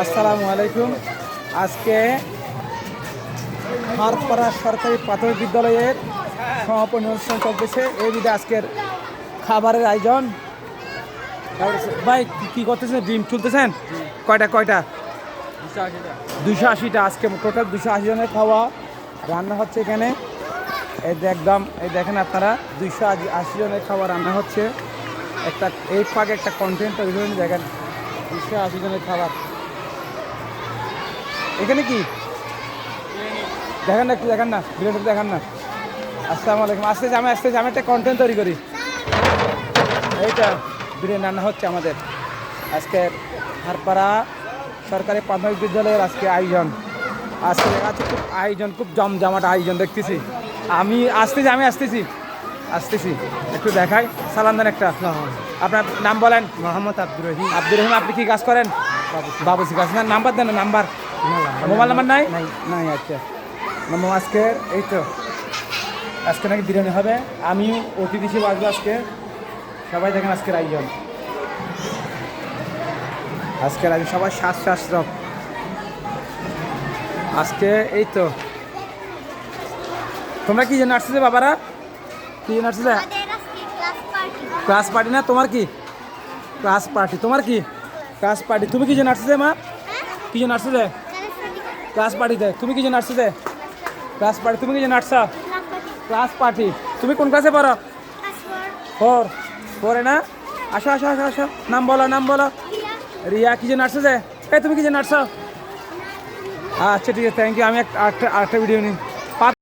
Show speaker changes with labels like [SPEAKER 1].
[SPEAKER 1] আসসালামু আলাইকুম। আজকে হারপাড়া সরকারি প্রাথমিক বিদ্যালয়ের সমাপনী অনুষ্ঠান চলতেছে। এই বিধে আজকের খাবারের আয়োজন। ভাই, কি- করতেছেন? ডিম তুলতেছেন? কয়টা কয়টা? দুশো আশিটা। আজকে টোটাল দুশো আশি জনের খাওয়া, রান্না হচ্ছে এখানে। এই একদম, এই দেখেন আপনারা, দুইশো আশি জনের খাওয়া রান্না হচ্ছে। একটা, এই পাকে একটা কন্টেন্ট তৈরি দেখেন। দুশো আশি জনের খাবার। এখানে কি? দেখেন না একটু, দেখেন না। ভিডিওটা দেখেন না। আসসালামু আলাইকুম। আসতে আমি আসতে আমি একটা কন্টেন্ট তৈরি করি। এইটা ভিডিও রান্না হচ্ছে আমাদের। আজকে হারপাড়া সরকারি প্রাথমিক বিদ্যালয়ের আজকে আয়োজন। আজকে আছে খুব আয়োজন, খুব জমজমাট আয়োজন দেখতেছি। আমি আসতেছি আমি আসতেছি আসতেছি। একটু দেখাই। সালান দেন একটা। আপনার নাম বলেন?
[SPEAKER 2] মোহাম্মদ আব্দুর রহিম।
[SPEAKER 1] আব্দুর রহিম আপনি কি কাজ করেন? বাবুসি কাজ। না নাম্বার দেন নাম্বার। মোবাইল নাম্বার নাই?
[SPEAKER 2] নাই।
[SPEAKER 1] আচ্ছা। আজকে এই তো আজকে নাকি বিরিয়ানি হবে। আমিও অতিথি হিসেবে আসব আজকে। সবাই দেখেন আজকের আয়োজন। আজকের আয়োজন সবাই শ্বাস শ্বাস রক আজকে এই তো। তোমরা কি জন্য আসছে বাবারা? কি জন্য আসছে
[SPEAKER 3] আমাদের আজকে ক্লাস পার্টি
[SPEAKER 1] ক্লাস পার্টি না? তোমার কি? Class party. তোমার কি? Class party. তুমি কি জন্য আসছে মা? কি জন্য আসছে ক্লাস পার্টিতে। তুমি কি জন্য আসছে ক্লাস পার্টি। তুমি কি জন্য আসছ? Class party. তুমি কোন ক্লাসে পড়ো? ফোর। ফোরে না? আসো আসো আসো আসো। নাম বলো নাম বলো। রিয়া কি জন্য আসছে যে? এই, তুমি কি জন্য আসছো? আচ্ছা ঠিক আছে থ্যাংক ইউ আমি একটা আরেকটা আরেকটা ভিডিও নিই।